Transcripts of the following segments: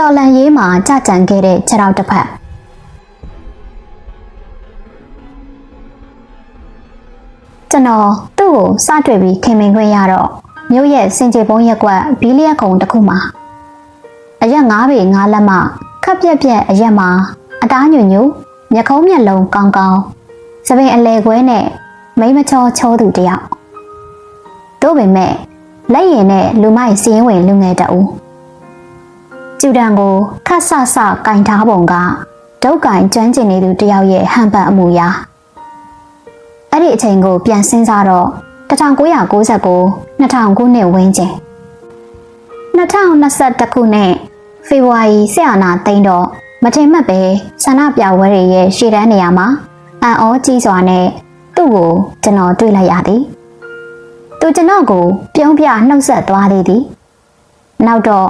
တော်လန်ရေးမှာကြကြံခဲ့တဲ့ခြေထောက်တစ်ဖက်ကျွန်တော်သူ့ကိုစတွေ့ပြီးခင်မင်ခွင့်ရတော့မြို့ရဲ့စင်ကြေပုံးရက်ကွက်ဘီလီယက်ခုံတစ်ခုမှာအရက်၅ပေ၅လက်မခပ်ပြက်ပြက်အရက်မှာအသားညွညွမျက်ခုံးမျက်လုံးကောင်းကောင်းစပင်အလဲခွဲနဲ့မိမချောချောသူတယောက်တို့ပေမဲ့လက်ရင်နဲ့လူမိုက်စီးရင်ဝင်လူငယ်တအူး ကျူတန်ကိုခတ်ဆဆကင်ထားပုံကဒုတ်ကင်ကျွမ်းကျင်နေသူတယောက်ရဲ့ဟန်ပန်အမူအရာအဲ့ဒီအချိန်ကိုပြန်စဉ်းစားတော့1999 2000ခုနှစ်ဝန်းကျင်2021ခုနှစ်ဖေဖော်ဝါရီဆက်အာနာသိန်းတော့မထင်မှတ်ပဲဆန္ဒပြပွဲတွေရဲ့ရှေ့တန်းနေရာမှာအံ့ဩကြီးစွာနဲ့သူ့ကိုကျွန်တော်တွေ့လိုက်ရသည်သူကျွန်တော်ကိုပြုံးပြနှုတ်ဆက်သွားသေးသည်နောက်တော့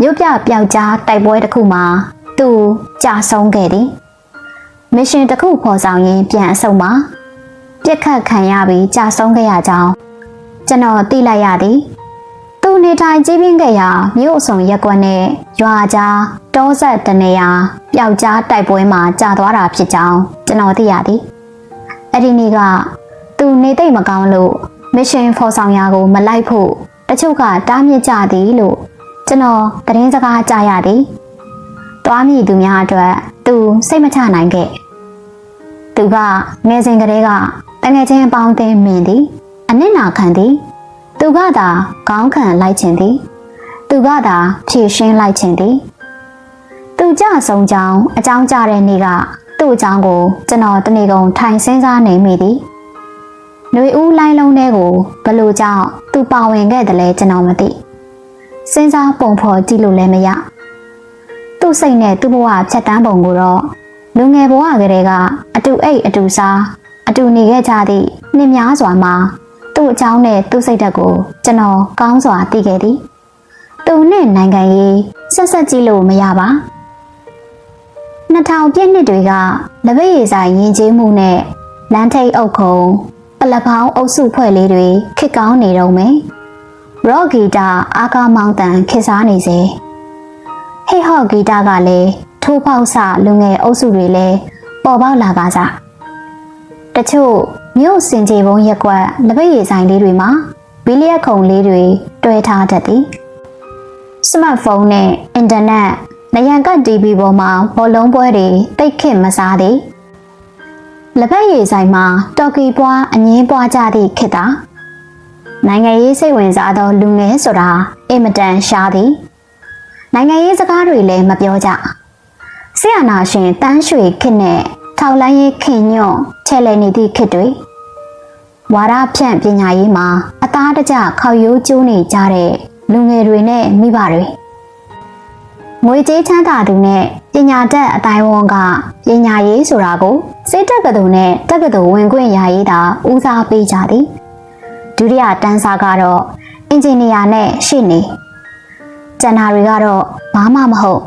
မြို့ပြပျောက်ကြားတိုက်ပွဲတစ်ခုမှာသူကြာဆုံးခဲ့သည်မစ်ရှင်တစ်ခုဖော်ဆောင်ရင်းပြန်အဆုံမှာပြစ်ခတ်ခံရပြီးကြာဆုံးခဲ့ရကြောင်းကျွန်တော်သိလိုက်ရသည်သူနေထိုင်ကြီးပြင်းခဲ့ရာမြို့အစုံရက်ကွက်နဲ့ရွာကြားတောဆက်တနေရာပျောက်ကြားတိုက်ပွဲမှာကြာသွားတာဖြစ်ကြောင်းကျွန်တော်သိရသည်အဲ့ဒီနေ့ကသူနေသိမ့်မကောင်းလို့မစ်ရှင်ဖော်ဆောင်ရာကို မလိုက်ဖို့တချို့ကတားမြစ်ကြသည်လို့ ကျွန်တော်သတင်းစကားကြားရသည်တွားမြည်သူများအတွက်သူစိတ်မချနိုင်ခဲ့သူကငယ်စဉ်ကလေးကတငယ်ချင်းအပေါင်းအသင်းမြင်သည်အနစ်နာခံသည်သူကသာခေါင်းခံလိုက်ခြင်းသည်သူကသာဖြည့်ရှင်းလိုက်ခြင်းသည်သူကြဆုံးကြောင်းအကြောင်းကြတဲ့နေ့ကသူ့အကြောင်းကိုကျွန်တော်တနေ့ကုန်ထိုင်စင်းစားနေမိသည်။ຫນွေဦးလိုင်းလုံးထဲကိုဘလို့ကြောင့်သူပါဝင်ခဲ့တယ်လဲကျွန်တော်မသိ။ စင်းစားပုံဖော်ကြည့်လို့လည်းမရ။သူ့စိတ်နဲ့သူ့ဘဝဖြတ်တန်းပုံကိုတော့လူငယ်ဘဝကလေးကအတူအိတ်အတူစားအတူနေခဲ့ကြသည့်နှစ်များစွာမှာသူ့အကြောင်းနဲ့သူ့စိတ်ဓာတ်ကိုကျွန်တော်ကောင်းစွာသိခဲ့သည်။သူနဲ့နိုင်ငံရေးဆက်ဆက်ကြည့်လို့မရပါ။2000ပြည့်နှစ်တွေကလက်ပည့်ရည်ဆိုင်ယဉ်ကျေးမှုနဲ့လမ်းထိပ်အုပ်ခုံပလက်ဖောင်းအုပ်စုဖွဲ့လေးတွေခစ်ကောင်းနေတော့မယ်။ ရော့ဂီတာအာကာမောင်တန်ခစ်စားနေစေ။ဟေဟော့ဂီတာကလည်းထိုးပေါက်စလူငယ်အုပ်စုတွေလည်းပေါ်ပေါက်လာကြစား။တချို့မြို့စင်ကြေပုံရက်ကွက်လက်ပည့်ရည်ဆိုင်လေးတွေမှာဘီလီယက်ခုံလေးတွေတွဲထားတတ်သည်။စမတ်ဖုန်းနဲ့အင်တာနက်နယံကတ် TV ပေါ်မှာဘောလုံးပွဲတွေတိတ်ခစ်မစားသည်လက်ပတ်ရည်ဆိုင်မှာတော်ကီပွားအငင်းပွားကြသည့်ခေတ်သာ နိုင်ငံရေးစိတ်ဝင်စားသောလူငယ်ဆိုတာအင်မတန်ရှားသည်နိုင်ငံရေးစကားတွေလည်းမပြောကြဆရာနာရှင်တန်းရွှေခေတ်နဲ့ထောက်လိုင်းရေးခင်ညွန့်ချဲလဲနေသည့်ခေတ်တွေဝါရဖြန့်ပညာရေးမှာအသားတကျခေါရိုးကျိုးနေကြတဲ့လူငယ်တွေနဲ့မိဘတွေငွေကြေးချမ်းသာသူနဲ့ပညာတတ်အတိုင်းဝန်ကပညာရေးဆိုတာကိုစိတ်တက်ကတူနဲ့တက်ကတူဝင်ခွင့်ရရေးတာဦးစားပေးကြသည် ဒုတိယတန်းစားကတော့အင်ဂျင်နီယာနဲ့ရှေ့နေကျန်တာတွေကတော့ဘာမှမဟုတ်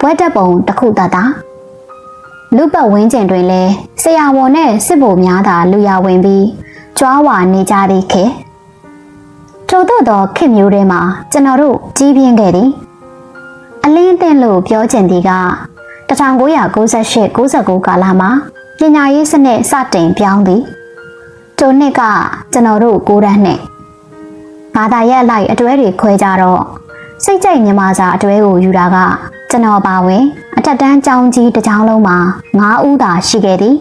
ဘွဲတက်ပုံတစ်ခုတတ်တာလူပတ်ဝင်းကျင်တွင်လဲဆရာဝန်နဲ့စစ်ဗိုလ်များသာလူရဝင်ပြီးကြွားဝါနေကြသည့်ခေတ်ထို့သောသောခေတ်မျိုးထဲမှာကျွန်တော်တို့ကြီးပြင်းခဲ့သည်အလင်းအသင့်လို့ပြောချင်သည်က1998 99ကာလမှာပညာရေးစနစ်စတင်ပြောင်းသည် ထိုနှစ်ကကျွန်တော်တို့ကိုရန်းနဲ့ဘာသာရပ်လိုက်အတွဲတွေခွဲကြတော့စိတ်ကြိုက်ညီမစာအတွဲကိုယူတာကကျွန်တော်ပါဝင်အထက်တန်းကျောင်းကြီးတစ်ကျောင်းလုံးမှာ9ဦးသာရှိခဲ့သည်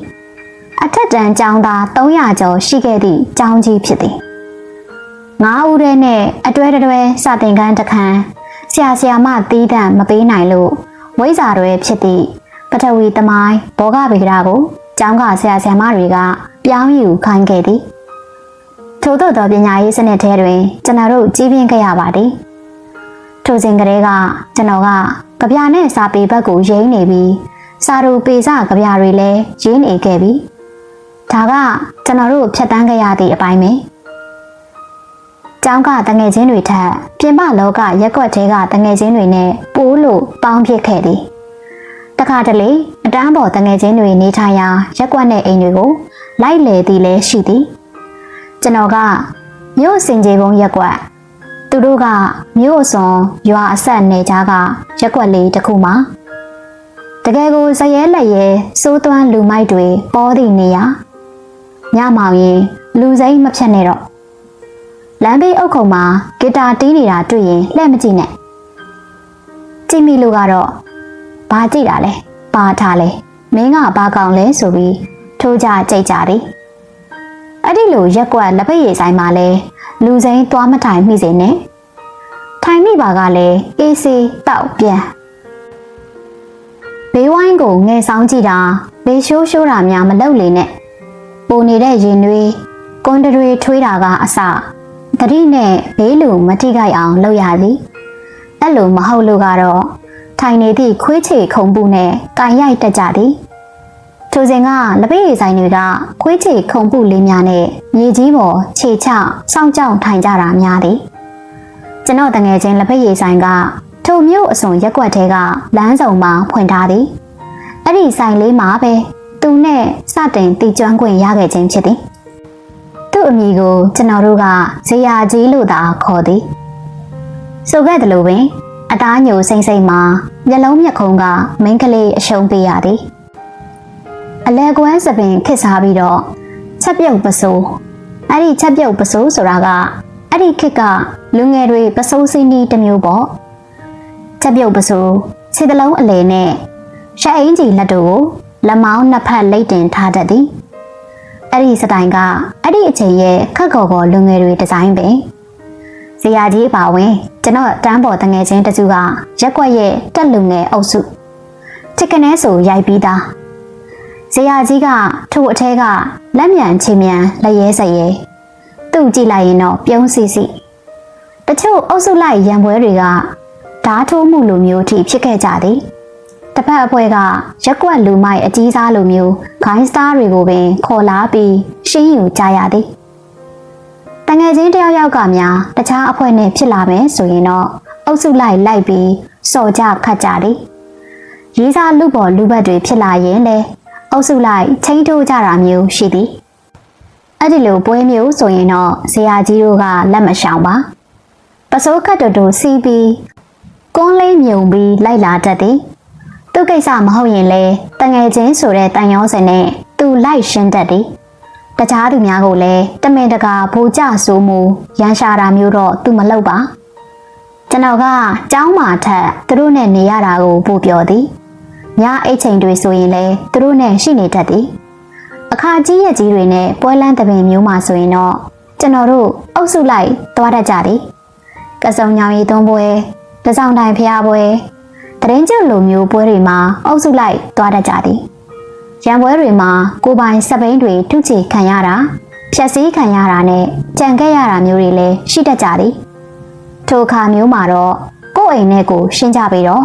အထက်တန်းကျောင်းသား300ကျော်ရှိခဲ့သည့်ကျောင်းကြီးဖြစ်သည်9ဦးတည်းနဲ့အတွဲတွဲစတင်ကန်းတစ်ခန်းဆရာဆရာမတီးတန့်မပေးနိုင်လို့ဝိဇ္ဇာတွေဖြစ်သည့်ပထဝီသမိုင်းဘောဂဗေဒကိုကျောင်းကဆရာဆရာမတွေက ပြောင်းယူခိုင်းခဲ့သည်ထို့သောသောပညာရေးစနစ်ထဲတွင်ကျွန်တော်တို့ကြီးပြင်းခဲ့ရပါသည်ထိုစဉ်ကလေးကကျွန်တော်ကကြပြနဲ့စာပေဘက်ကိုရိမ့်နေပြီးစာရူပေစကြပြတွေလည်းရင်းနေခဲ့ပြီဒါကကျွန်တော်တို့ဖြတ်တန်းခဲ့ရသည့်အပိုင်းပဲကျောင်းကတငယ်ချင်းတွေထက်ပြင်ပလောကရက်ွက်သေးကတငယ်ချင်းတွေနဲ့ပိုးလို့ပေါင်းဖြစ်ခဲ့သည်တခါတလေအတန်းပေါ်တငယ်ချင်းတွေနေထိုင်ရာရက်ွက်တဲ့အိမ်တွေကို လိုက်လေသည်လည်းရှိသည်ကျွန်တော်ကမြို့စင်ကြေပုံရက်ွက်သူတို့ကမြို့အစွန်ရွာအဆက်နေကြကရက်ွက်လေးတစ်ခုမှာတကယ်ကိုဇရဲလက်ရဲစိုးသွမ်းလူမိုက်တွေပေါ်သည့်နေရာညမောင်ရင်လူစိမ်းမဖြတ်နဲ့တော့လမ်းဘေးအုပ်ခုံမှာဂီတာတီးနေတာတွေ့ရင်လှည့်မကြည့်နဲ့ကြည့်မိလို့ကတော့ဘာကြည့်တာလဲပါထားလဲမင်းကဘာကောင်လဲဆိုပြီး ထိုးကြကြိတ်ကြတယ်အဲ့ဒီလိုရက်ကွက်လက်ဖက်ရည်ဆိုင်မှာလဲလူစိမ်းသွားမထိုင်မိစေနဲ့ထိုင်မိပါကလည်းအေးစေးတောက်ပြန်ဘေးဝိုင်းကိုငယ်ဆောင်ကြည့်တာဘေးရှိုးရှိုးတာများမလုပ်လေနဲ့ပိုနေတဲ့ရင်တွေကွန်တတွေထွေးတာကအစတတိနဲ့ဘေးလူမထိခိုက်အောင်လုပ်ရသည်အဲ့လိုမဟုတ်လို့ကတော့ထိုင်နေသည့်ခွေးချေခုံပူနဲ့ကန်ရိုက်တက်ကြသည် ထိုစဉ်ကလက်ပိတ်ရည်ဆိုင်တွေကခွေးချေခုံပူလေးများနဲ့မြေကြီးပေါ်ခြေချစောင့်ကြောက်ထိုင်ကြတာများသည်ကျွန်တော်တငယ်ချင်းလက်ပိတ်ရည်ဆိုင်ကထိုမျိုးအစုံရက်ွက်ထဲကလမ်းဆောင်မှာဖွင့်ထားသည်အဲ့ဒီဆိုင်လေးမှာပဲသူနဲ့စတင်တည်ကျွမ်းခွင့်ရခဲ့ခြင်းဖြစ်သည်သူ့အမိကိုကျွန်တော်တို့ကဇေယျကြီးလို့သာခေါ်သည်ဆိုခဲ့တယ်လို့ပင်အသားညိုစိမ့်စိမ့်မှာမျက်လုံးမျက်ခုံးကမိန်းကလေးအရှုံးပေးရသည် အလဲကွမ်းစပင်ခစ်စားပြီးတော့ချက်ပြုတ်ပစိုးအဲ့ဒီချက်ပြုတ်ပစိုးဆိုတာကအဲ့ဒီခစ်ကလူငယ်တွေပစိုးစင်းဒီတစ်မျိုးပေါ့ချက်ပြုတ်ပစိုးခြေတလုံးအလဲနဲ့ရှက်အင်းကြီးလက်တို့ကိုလက်မောင်းနှစ်ဖက်လိတ်တင်ထားတတ်သည်အဲ့ဒီစတိုင်ကအဲ့ဒီအချိန်ရဲ့ခက်ခေါ်ခေါ်လူငယ်တွေဒီဇိုင်းပဲဇေယျကြီးပါဝင်ကျွန်တော်တန်းပေါ်တငယ်ချင်းတစုကရက်ွက်ရဲ့တက်လူငယ်အုပ်စုချစ်ကနေဆိုရိုက်ပြီးသား ဇေယျကြီးကထို့အထဲကလက်မြန်ချေမြန်လက်ရဲစရဲသူ့ကြည့်လိုက်ရင်တော့ပြုံးစီစီတချို့အုပ်စုလိုက်ရံပွဲတွေကဓားထိုးမှုလိုမျိုးထိဖြစ်ခဲ့ကြသည်တစ်ဖက်အဖွဲကရက်ကွက်လူမိုက်အကြီးစားလိုမျိုးဂိုင်းစတားတွေကိုပင်ခေါ်လာပြီးရှင်းယူကြရသည်တငယ်ချင်းတယောက်ယောက်ကများတခြားအဖွဲ့နဲ့ဖြစ်လာမယ်ဆိုရင်တော့အုပ်စုလိုက်လိုက်ပြီးစော်ကြခတ်ကြသည်ရေးစားလူပေါ်လူဘက်တွေဖြစ်လာရင်လေ အုပ်စုလိုက်ချင်းထိုးကြတာမျိုးရှိသည်အဲ့ဒီလိုပွဲမျိုးဆိုရင်တော့ဇေယျကြီးတို့ကလက်မရှောင်ပါပစိုးခတ်တူတူစီးပြီးကွန်းလေးမြုံပြီးလိုက်လာတတ်သည်သူ့ကိစ္စမဟုတ်ရင်လေတငယ်ချင်းဆိုတဲ့တန်ရောစင်နဲ့သူလိုက်ရှင်းတတ်သည်တခြားသူများကိုလည်းတမင်တကာဘူကြဆိုးမှုရန်ရှာတာမျိုးတော့သူမလုပ်ပါကျွန်တော်ကကျောင်းမှာထက်သူတို့နဲ့နေရတာကိုပို့ပြောသည် ညအိတ်ချိန်တွေဆိုရင်လည်းသူတို့နဲ့ရှိနေတတ်သည်အခါကြီးရဲ့ကြီးတွေနဲ့ပွဲလန်းတပင်မျိုးမှာဆိုရင်တော့ကျွန်တော်တို့အုပ်စုလိုက်သွားတတ်ကြသည်ကစုံညောင်ရီသွန်းပွဲတစောင်းတိုင်ဖျားပွဲတရင်ကျလိုမျိုးပွဲတွေမှာအုပ်စုလိုက်သွားတတ်ကြသည်ရံပွဲတွေမှာကိုပိုင်စပိန်တွေထုချေခံရတာဖြက်စီးခံရတာနဲ့ကြံခဲ့ရတာမျိုးတွေလည်းရှိတတ်ကြသည်ထိုအခါမျိုးမှာတော့ကိုယ့်အိမ်နဲ့ကိုရှင်းကြပြီးတော့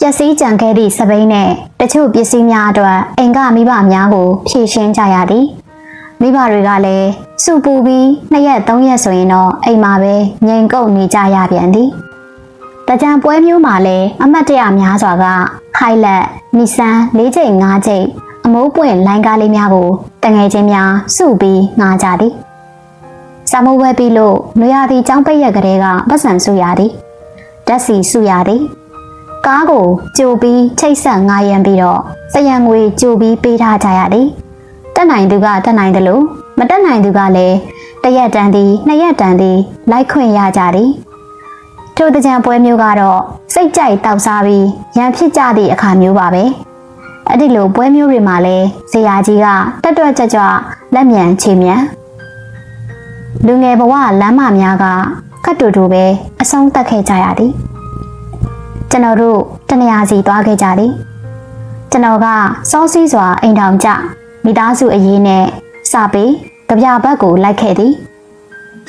ပျက်စီးကြံခဲ့သည့်စပိန်နဲ့တချို့ပစ္စည်းများအတွက်အိမ်ကမိဘများကို ဖြည့်ရှင်းကြရသည်မိဘတွေကလည်းစုပူပြီးနှစ်ရက်သုံးရက်ဆိုရင်တော့အိမ်မှာပဲငြိမ်ကုတ်နေကြရပြန်သည်တကြံပွဲမျိုးမှာလည်းအမတ်တရများစွာကခိုင်လက်နီဆန်၄ချိန်၅ချိန်အမိုးပွင့်လိုင်းကားလေးများကိုတငယ်ချင်းများစုပြီးငားကြသည်စာမိုးပွဲပြီးလို့နွေရာသီចောင်းပိတ်ရကလေးကပတ်စံစုရသည်ဓာတ်စီစုရသည် ကားကိုကြိုပြီးချိတ်ဆက်ငားရန်ပြီးတော့စရံငွေကြိုပြီးပေးထားကြရသည်တက်နိုင်သူကတက်နိုင်တယ်လို့မတက်နိုင်သူကလည်းတရက်တန်သည်နှစ်ရက်တန်သည်လိုက်ခွင့်ရကြသည်ထိုတကြံပွဲမျိုးကတော့စိတ်ကြိုက်တောက်စားပြီးရန်ဖြစ်ကြသည့်အခါမျိုးပါပဲအဲ့ဒီလိုပွဲမျိုးတွေမှာလဲဇေယျကြီးကတက်တွက်ကြွကြွလက်မြန်ချေမြန်လူငယ်ဘဝလမ်းမများကခတ်တူတူပဲအဆုံးသတ်ခဲ့ကြရသည် ကျွန်တော်တို့တနေရာစီသွားခဲ့ကြသည်ကျွန်တော်ကစောစီးစွာအိမ်ထောင်ကြမိသားစုအရေးနဲ့စာပေကြပြဘက်ကိုလိုက်ခဲ့သည်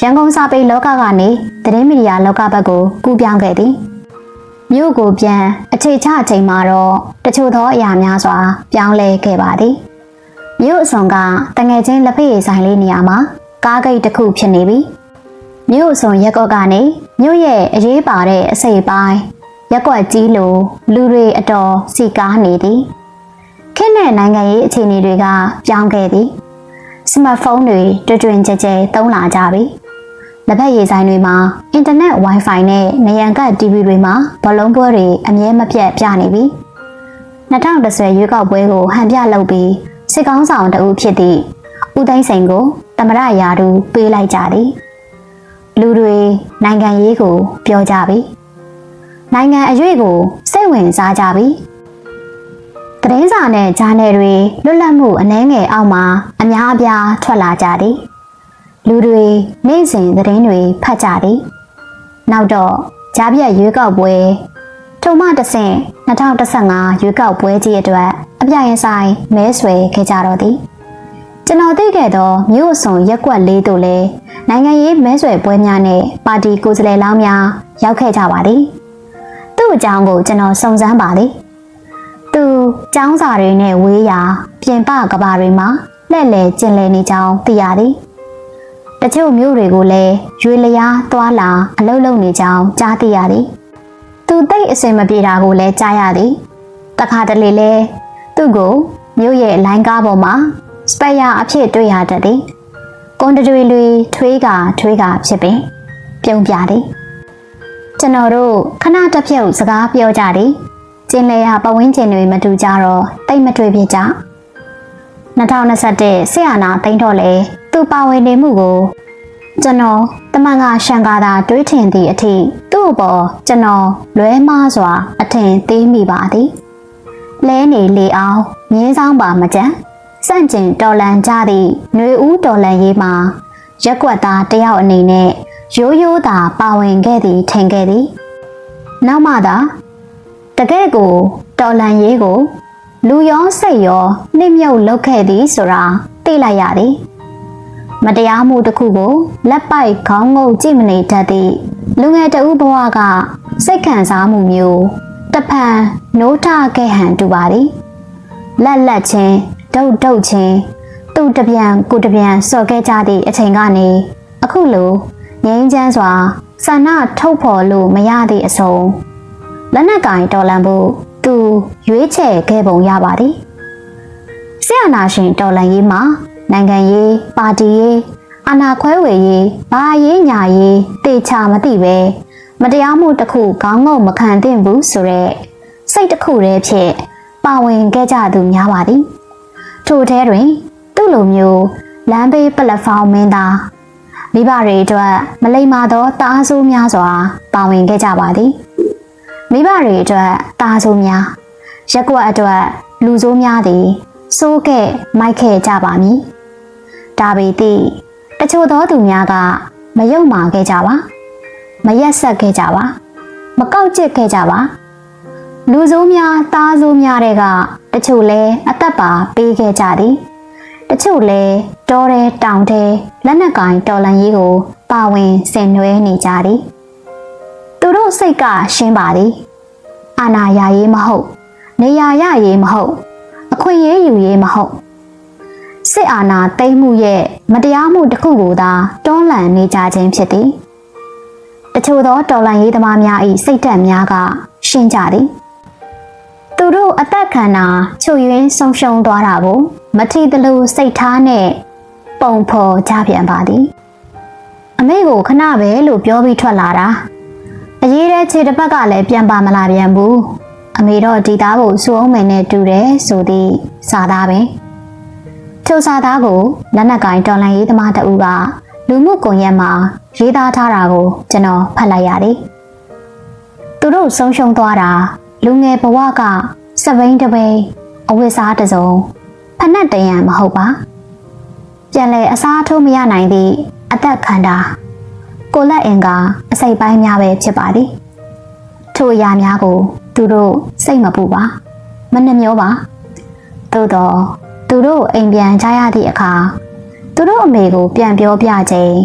ရန်ကုန်စာပေလောကကနေသတင်းမီဒီယာလောကဘက်ကိုကူးပြောင်းခဲ့သည်မြို့ကိုပြန်အခြေချအချိန်မှာတော့တချို့သောအရာများစွာ ပြောင်းလဲခဲ့ပါသည်မြို့အစွန်ကတငယ်ချင်းလက်ဖက်ရည်ဆိုင်လေးနေရာမှာကားဂိတ်တစ်ခုဖြစ်နေပြီမြို့အစွန်ရက်ကော့ကနေမြို့ရဲ့အရေးပါတဲ့အစိပ်ပိုင်း ရက်ကွက်ကြီးလိုလူတွေအတော်စီကားနေသည်ခင်းတဲ့နိုင်ငံရေးအခြေအနေတွေကပြောင်းခဲ့သည်စမတ်ဖုန်းတွေတွင်တွင်ကြဲကြဲသုံးလာကြပြီလက်ဖက်ရည်ဆိုင်တွေမှာအင်တာနက် Wi-Fi နဲ့နေရန်ကတ် TV တွေမှာဘလုံးပွဲတွေအမြဲမပြတ်ပြနေပြီ2010ရွေးကောက်ပွဲကိုဟန်ပြလုပ်ပြီးစစ်ကောင်းဆောင်တဦးဖြစ်သည့်ဦးသိန်းစိန်ကိုတမရရာတူပေးလိုက်ကြသည်လူတွေနိုင်ငံရေးကိုပြောကြပြီ နိုင်ငံအရေးကိုစိတ်ဝင်စားကြပြီသတင်းစာနဲ့ဂျာနယ်တွေလွတ်လပ်မှုအနှဲငယ်အောက်မှာအများအပြားထွက်လာကြသည်လူတွေနေ့စဉ်သတင်းတွေဖတ်ကြသည်နောက်တော့ဂျားပြက်ရွေးကောက်ပွဲထုံမတဆင့်2015ရွေးကောက်ပွဲကြီးအတွက်အပြိုင်ဆိုင်မဲဆွယ်ခဲ့ကြတော့သည်ကျွန်တော်သိခဲ့သောမြို့အစွန်ရက်ကွက်လေးတို့လည်းနိုင်ငံရေးမဲဆွယ်ပွဲများနဲ့ပါတီကိုယ်စားလှယ်လောင်းများရောက်ခဲ့ကြပါသည် သူ့အကြောင်းကိုကျွန်တော်စုံစမ်းပါသည်သူចောင်းစာတွေနဲ့ဝေးရာ ပြင်ပကဘာတွေမှာလှည့်လည်ကျင်လည်နေကြောင်းသိရသည်တချို့မြို့တွေကိုလည်းရွေလျားသွာလာအလုလုံနေကြောင်းကြားသိရသည်သူတိတ်အစင်မပြေတာကိုလည်းကြားရသည်တခါတလေလဲသူ့ကိုမြို့ရဲ့လိုင်းကားပေါ်မှာစပယ်ယာအဖြစ်တွေ့ရတတ်သည်ကွန်တတွေတွေထွေးကထွေးကဖြစ်ပင် ပြုံးပြသည် ကျွန်တော်တို့ခဏတစ်ဖြုတ်စကားပြောကြသည်ကျင်းလေရပဝင်းကျင်တွေမတူကြတော့တိတ်မတွေ့ဖြစ်ကြ2021ဆရာနာတိန်တော့လေသူပါဝင်နေမှုကိုကျွန်တော်တမန်ကရှန်ကာတာတွေးထင်သည့်အထိသူ့အပေါ်ကျွန်တော်လွဲမှားစွာ အထင်သေးမိပါသည်လဲနေလေအောင်မြင်းဆောင်ပါမကြမ်းစန့်ကျင်တော်လန်ကြသည့်ຫນွေဦးတော်လန်ရေးမှာရက်ွက်သားတယောက်အနေနဲ့ ရိုးရိုးသာပါဝင်ခဲ့သည်ထင်ခဲ့သည်နောက်မှသာတကယ့်ကိုတော်လန်ရေးကို လူရောစိတ်ရောနှိမ့်မြုပ်လုပ်ခဲ့သည်ဆိုတာသိလိုက်ရသည်မတရားမှုတစ်ခုကိုလက်ပိုက်ခေါင်းငုပ်ကြည့်မနေတတ်သည့်လူငယ်တဦးဘဝကစိတ်ခံစားမှုမျိုးတဖန်နိုးထခဲ့ဟန်တူပါသည်လက်လက်ချင်းဒုတ်ဒုတ်ချင်းသူ့တပြန်ကိုတပြန်စော်ခဲ့ကြသည့်အချိန်ကနေအခုလို ငိမ့်ချမ်းစွာဆန္ဒထုတ်ဖော်လို့မရသည့်အဆုံးလက်နက်ကင်တော်လန်ဖို့သူရွေးချယ်ခဲ့ပုံရပါသည်ဆရာနာရှင်တော်လန်ရေးမှာနိုင်ငံရေးပါတီရေးအာဏာခွဲဝေရေးဘာရေးညာရေးတေချာမသိပဲမတရားမှုတစ်ခုခေါင်းငုံမခံသင့်ဘူးဆိုရက်စိတ်တစ်ခုတည်းဖြင့်ပါဝင်ခဲ့ကြသူများပါသည်ထို့ထဲတွင် သူ့လိုမျိုးလမ်းဘေးပလက်ဖောင်းမင်းသား မိဘတွေအတွက်မလိမ္မာသောတားဆိုးများစွာပါဝင်ခဲ့ကြပါသည်မိဘတွေအတွက်တားဆိုးများရက်ကွက်အတွက်လူဆိုးများသည်စိုးခဲ့မိုက်ခဲ့ကြပါမည်ဒါပေသည်တချို့သောသူများကမယုံမာခဲ့ကြပါမရက်ဆက်ခဲ့ကြပါမကောက်ကျစ်ခဲ့ကြပါလူဆိုးများသားဆိုးများတွေကတချို့လဲအသက်ပါပေးခဲ့ကြသည် တချို့လဲတောထဲတောင်ထဲလက်နက်ကင်တော်လန်ရေးကို ပါဝင်ဆင်နွှဲနေကြသည်သူတို့စိတ်ကရှင်းပါသည်အာနာယာရေးမဟုတ် နေရာရရေးမဟုတ် အခွင့်အရေးယူရေးမဟုတ်စစ်အာဏာသိမ်းမှုရဲ့မတရားမှုတစ်ခုကိုသာတွန်းလှန်နေကြခြင်းဖြစ်သည်တချို့သောတော်လှန်ရေးသမားများ၏စိတ်ဓာတ်များကရှင်းကြသည် သူတို့အသက်ခံတာချုပ်ယွင်းဆုံးရှုံးသွားတာကို မထီသလိုစိတ်ထားနဲ့ပုံဖော်ကြပြန်ပါသည်အမေကိုခဏပဲလို့ပြောပြီးထွက်လာတာအရေးတဲ့ခြေတစ်ပတ်ကလည်းပြန်ပါမလာပြန်ဘူးအမေတော့ဒီသားကိုစူအောင်မယ်နဲ့တူတယ်ဆိုသည့်စာသားပဲထိုစာသားကိုလက်နက်ကင်တော်လန်ရေးသမားတဦးကလူမှုကွန်ရက်မှာရေးသားထားတာကိုကျွန်တော်ဖတ်လိုက်ရတယ်သူတို့ဆုံးရှုံးသွားတာလူငယ်ဘဝကစပိန်တပိန်အဝတ်စားတစ်စုံ ဖနက်တရံမဟုတ်ပါပြန်လဲအစားထိုးမရနိုင်သည့်အသက်ခန္ဓာကိုလက်အင်ကအစိတ်ပိုင်းများပဲဖြစ်ပါသည်ထိုအရာများကို သူတို့စိတ်မပူပါမနှမျောပါသို့တော့သူတို့အိမ်ပြန်ကြရသည့်အခါသူတို့အမေကိုပြန်ပြောပြခြင်း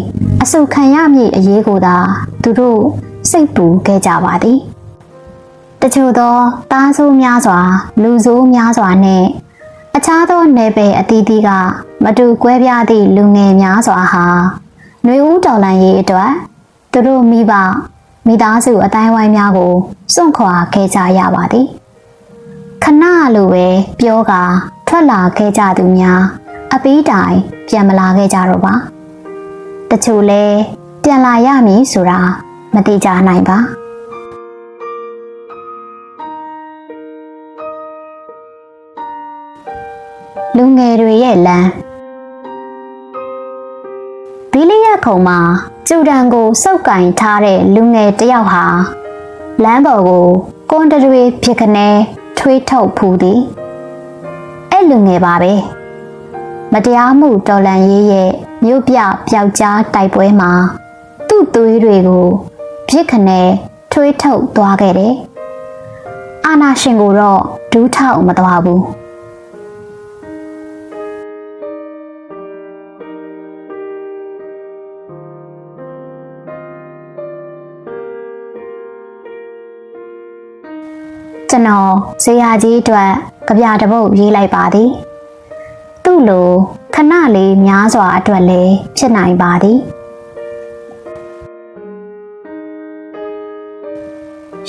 အဆုခံရမည့်အရေးကိုသာသူတို့စိတ်ပူခဲ့ကြပါသည်တချို့သောတားဆိုးများစွာ လူဆိုးများစွာနှင့် အခြားသောနယ်ပယ်အသီးသီးကမတူကွဲပြားသည့်လူငယ်များစွာဟာຫນွေဦးတော်လန်ရေးအတွက်သူတို့မိဘမိသားစုအတိုင်းဝိုင်းများကိုစွန့်ခွာခဲ့ကြရပါသည်ခဏလိုပဲပြောကထွက်လာခဲ့ကြသူများအပီးတိုင်ပြန်မလာခဲ့ကြတော့ပါတချို့လဲပြန်လာရမည်ဆိုတာမတိကြနိုင်ပါ လူငယ်တွေရဲ့လမ်းဘီလီယက်ခုံမှာကျူတန်ကိုစုပ်ကင်ထားတဲ့လူငယ်တစ်ယောက်ဟာလမ်းပေါ်ကိုကွန်တတွေဖြစ်ခနဲထွေးထုတ်ဖူးသည်အဲ့လူငယ်ပါပဲမတရားမှုတော်လန်ရေးရဲ့မြို့ပြပျောက်ကြားတိုက်ပွဲမှာသူ့သွေးတွေကိုပြစ်ခနဲထွေးထုတ်သွားခဲ့တယ်အာနာရှင်ကိုတော့ဒူးထောက်မသွားဘူး ကျွန်တော်ဇေယျကြီးအတွက် ကြပြတစ်ပုတ်ရေးလိုက်ပါသည် သူ့လိုခဏလေးများစွာအတွက်လည်းဖြစ်နိုင်ပါသည်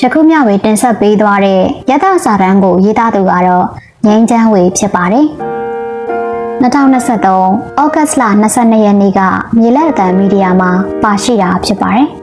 ယခုမျှဝေတင်ဆက်ပေးသွားတဲ့ယသစာတန်းကိုရေးသားသူကတော့ငိမ့်ချမ်းဝေဖြစ်ပါတယ်2023ဩဂတ်စ်လ22ရက်နေ့ကမြေလက်အတန်မီဒီယာမှာပါရှိတာဖြစ်ပါတယ်